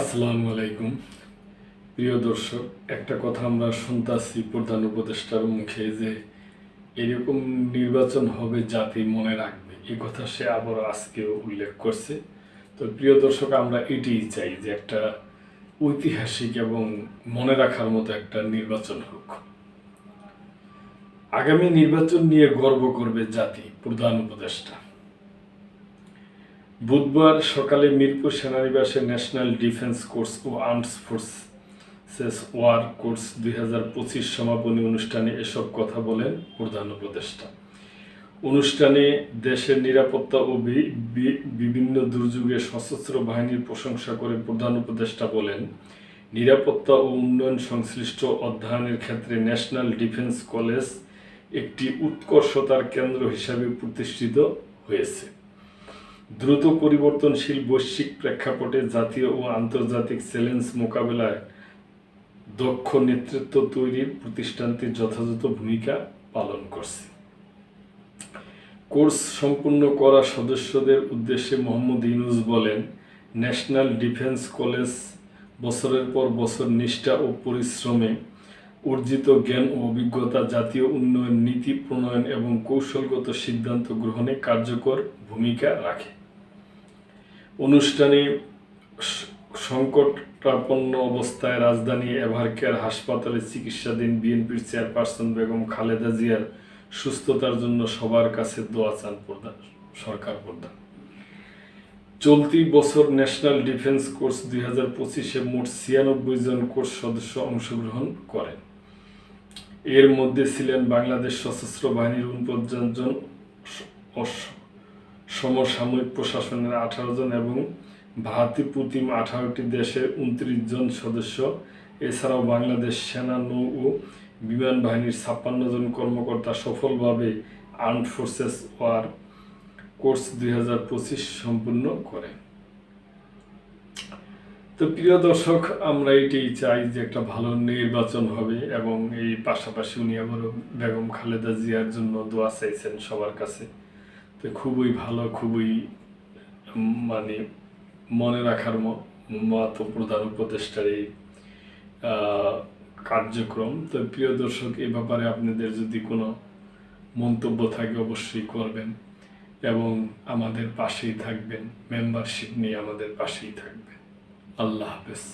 আসসালামু আলাইকুম। প্রিয় দর্শক, একটা কথা আমরা শুনতাছি প্রধান উপদেষ্টার মুখে যে এরকম নির্বাচন হবে জাতি মনে রাখবে। এই কথা সে আবার আজকেও উল্লেখ করছে। তো প্রিয় দর্শক, আমরা এটাই চাই যে একটা ঐতিহাসিক এবং মনে রাখার মতো একটা নির্বাচন হোক। আগামী নির্বাচন নিয়ে গর্ব করবে জাতি প্রধান উপদেষ্টা। বুধবার সকালে মিরপুর সেনানিবাসে ন্যাশনাল ডিফেন্স কোর্স ও আর্মস ফোর্সেস ওয়ার কোর্স দুই হাজার পঁচিশ সমাপনী অনুষ্ঠানে এসব কথা বলেন প্রধান উপদেষ্টা। অনুষ্ঠানে দেশের নিরাপত্তা ও বিভিন্ন দুর্যোগে সশস্ত্র বাহিনীর প্রশংসা করে প্রধান উপদেষ্টা বলেন, নিরাপত্তা ও উন্নয়ন সংশ্লিষ্ট অধ্যয়নের ক্ষেত্রে ন্যাশনাল ডিফেন্স কলেজ একটি উৎকর্ষতার কেন্দ্র হিসাবে প্রতিষ্ঠিত হয়েছে। দ্রুত পরিবর্তনশীল বৈশ্বিক প্রেক্ষাপটে জাতীয় ও আন্তর্জাতিক চ্যালেঞ্জ মোকাবেলায় দক্ষ নেতৃত্ব তৈরির প্রতিষ্ঠানটি যথাযথ ভূমিকা পালন করছে। কোর্স সম্পূর্ণ করা সদস্যদের উদ্দেশ্যে মোহাম্মদ ইউনুস বলেন, ন্যাশনাল ডিফেন্স কলেজ বছরের পর বছর নিষ্ঠা ও পরিশ্রমে অর্জিত জ্ঞান ও অভিজ্ঞতা, জাতীয় উন্নয়ন নীতি, প্রণয়ন এবং কৌশলগত সিদ্ধান্ত গ্রহণে কার্যকর ভূমিকা রাখে। অনুষ্ঠানে সংকটাপন্ন অবস্থায় রাজধানী এভারকেয়ার হাসপাতালে চিকিৎসাধীন বিএনপির চেয়ারপারসন বেগম খালেদা জিয়ার সুস্থতার জন্য সবার কাছে দোয়া চান প্রধান, সরকার প্রধান। চলতি বছর ন্যাশনাল ডিফেন্স কোর্স দুই হাজার পঁচিশে মোট ছিয়ানব্বই জন কোর্স সদস্য অংশগ্রহণ করেন। এর মধ্যে ছিলেন বাংলাদেশ সশস্ত্র বাহিনীর উনপঞ্চাশ জন সমসাময়িক প্রশাসনের আঠারো জন এবং ভারতীয় প্রতিম আঠারোটি দেশের উনত্রিশ জন সদস্য। এছাড়াও বাংলাদেশ সেনা, নৌ ও বিমান বাহিনীর ছাপ্পান্ন জন কর্মকর্তা সফলভাবে আর্মড ফোর্সেস ওয়ার কোর্স দুই হাজার পঁচিশ সম্পূর্ণ করে। তো প্রিয় দর্শক, আমরা এটাই চাই যে একটা ভালো নির্বাচন হবে এবং এই পাশাপাশি উনি আবারও বেগম খালেদা জিয়ার জন্য দোয়া চাইছেন সবার কাছে। তো খুবই ভালো, খুবই মানে মনে রাখার মতো প্রধান উপদেষ্টার এই কার্যক্রম। তো প্রিয় দর্শক, এ ব্যাপারে আপনাদের যদি কোনো মন্তব্য থাকে অবশ্যই করবেন এবং আমাদের পাশেই থাকবেন, মেম্বারশিপ নিয়ে আমাদের পাশেই থাকবেন। আল্লাহ হাফেজ।